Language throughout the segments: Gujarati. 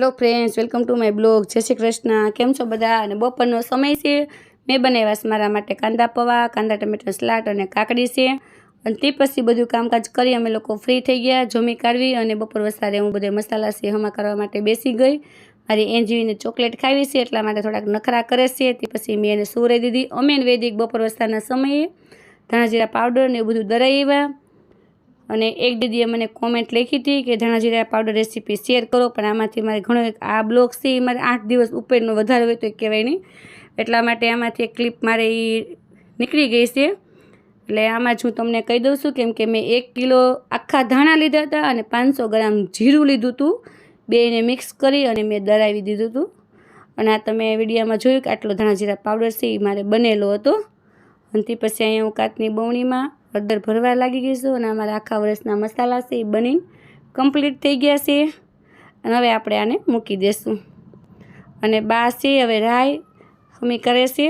Hello friends welcome to my blog જય શ્રી કૃષ્ણ. કેમ છો બધા? અને બપોરનો સમય છે. મેં બનાવ્યા છે મારા માટે કાંદા પૌવા, કાંદા ટમેટા સલાડ અને કાકડી છે. અને તે પછી બધું કામકાજ કરી અમે લોકો ફ્રી થઈ ગયા, જમી કાઢવી અને બપોર વસારે હું બધે મસાલા છે હમા કરવા માટે બેસી ગઈ. મારી એનજીવીને ચોકલેટ ખાવી છે એટલા માટે થોડાક નખરા કરે છે. તે પછી મેં એને સુવરાઈ દીધી. અમે વૈદિક બપોર વસ્તાના સમયે ધાણા જીરા પાવડર ને એવું બધું દરાઈ આવ્યા. અને એક દીદીએ મને કોમેન્ટ લખી હતી કે, ધાણા જીરા પાવડર રેસીપી શેર કરો, પણ આમાંથી મારે ઘણો આ બ્લોગ છે, એ મારે આઠ દિવસ ઉપરનો વધારે હોય તો એ કહેવાય નહીં. એટલા માટે આમાંથી એક ક્લિપ મારે એ નીકળી ગઈ છે. એટલે આમાં જ હું તમને કહી દઉં છું, કેમ કે મેં એક કિલો આખા ધાણા લીધા હતા અને પાંચસો ગ્રામ જીરું લીધું હતું બેને મિક્સ કરી અને મેં દરાવી દીધું હતું અને આ તમે વિડીયોમાં જોયું કે આટલો ધાણા જીરા પાવડર છે, એ મારે બનેલો હતો. અને તે પછી અહીંયા હું કાચની બવણીમાં હળદર ભરવા લાગી ગઈ છું અને અમારા આખા વર્ષના મસાલા છે એ બનીને કમ્પ્લીટ થઈ ગયા છે અને હવે આપણે આને મૂકી દઈશું અને બા છે હવે રાય હમી કરે છે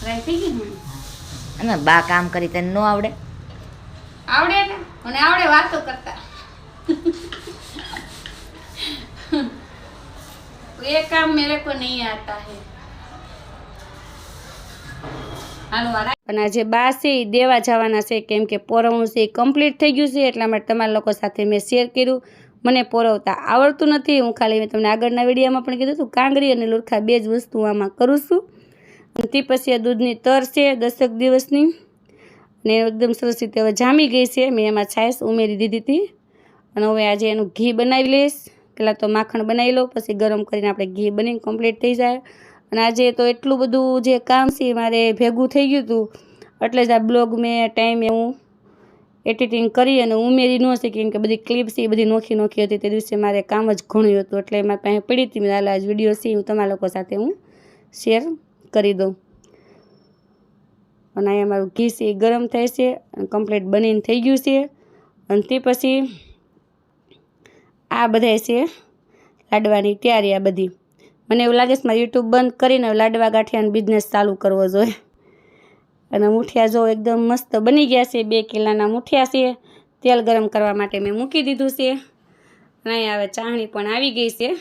રાય થઈ ગઈ ને અને બા કામ કરી તને ન આવડે આવડે ને મને આવડે વાતો કરતા ये काम मेरे को नहीं आता है હાલો આજે બા છે એ દેવા જવાના છે, કેમ કે પોરવણું છે એ કમ્પ્લીટ થઈ ગયું છે, એટલા માટે તમારા લોકો સાથે મેં શેર કર્યું. મને પોરવતા આવડતું નથી. હું ખાલી મેં તમને આગળના વિડીયોમાં પણ કીધું હતું કાંગરી અને લુરખા બે જ વસ્તુ આમાં કરું છું. તે પછી આ દૂધની તર છે દસેક દિવસની. ને એકદમ સરસ રીતે હવે જામી ગઈ છે. મેં એમાં છાશ ઉમેરી દીધી હતી. અને હવે આજે એનું ઘી બનાવી લઈશ. પહેલાં તો માખણ બનાવી લઉં, પછી ગરમ કરીને આપણે ઘી બનીને કમ્પ્લીટ થઈ જાય. અને આજે તો એટલું બધું જે કામ છે મારે ભેગું થઈ ગયું હતું. એટલે જ આ બ્લોગ મેં ટાઈમે હું એડિટિંગ કરી અને ઉમેરી ન શકી. કે બધી ક્લિપ્સ એ બધી નોખી નોખી હતી. તે દિવસે મારે કામ જ ઘણું હતું. એટલે મારી પાસે પડી હતી. મેં આજ વીડિયો છે. હું તમારા લોકો સાથે હું શેર કરી દઉં. અને અહીંયા મારું ઘી છે એ ગરમ થાય છે અને કમ્પ્લીટ બનીને થઈ ગયું છે. અને તે પછી આ બધાય છે લાડવાની તૈયારી આ બધી. મને એવું લાગે છે મારે યુટ્યુબ બંધ કરીને લાડવા ગાંઠિયાનો બિઝનેસ ચાલુ કરવો જોઈએ. અને મુઠિયા જો એકદમ મસ્ત બની ગયા છે, બે કિલાના મુઠિયા છે, તેલ ગરમ કરવા માટે મેં મૂકી દીધું છે. અને હવે ચાહણી પણ આવી ગઈ છે.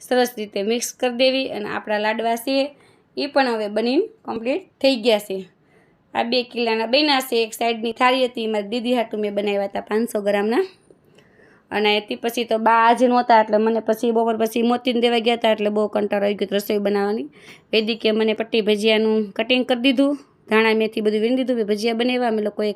સરસ રીતે મિક્સ કરી દેવી અને આપણા લાડવા છે, એ પણ હવે બનીને કમ્પ્લીટ થઈ ગયા છે. આ બે કિલાના બન્યા છે, એક સાઈડની થાળી હતી, મારી દીદી હાટું મેં બનાવ્યા હતા પાંચસો ગ્રામના. અને એથી પછી તો બા આજે નહોતા, એટલે મને પછી બપોર પછી મોતીને દેવા ગયા હતા, એટલે બહુ કંટાળો આવી ગયો રસોઈ બનાવવાની. વૈદિકે મને પટ્ટી ભજીયાનું કટિંગ કરી દીધું, ધાણા મેથી બધું વીણી દીધું, ભજીયા બનાવ્યા, અમે લોકોએ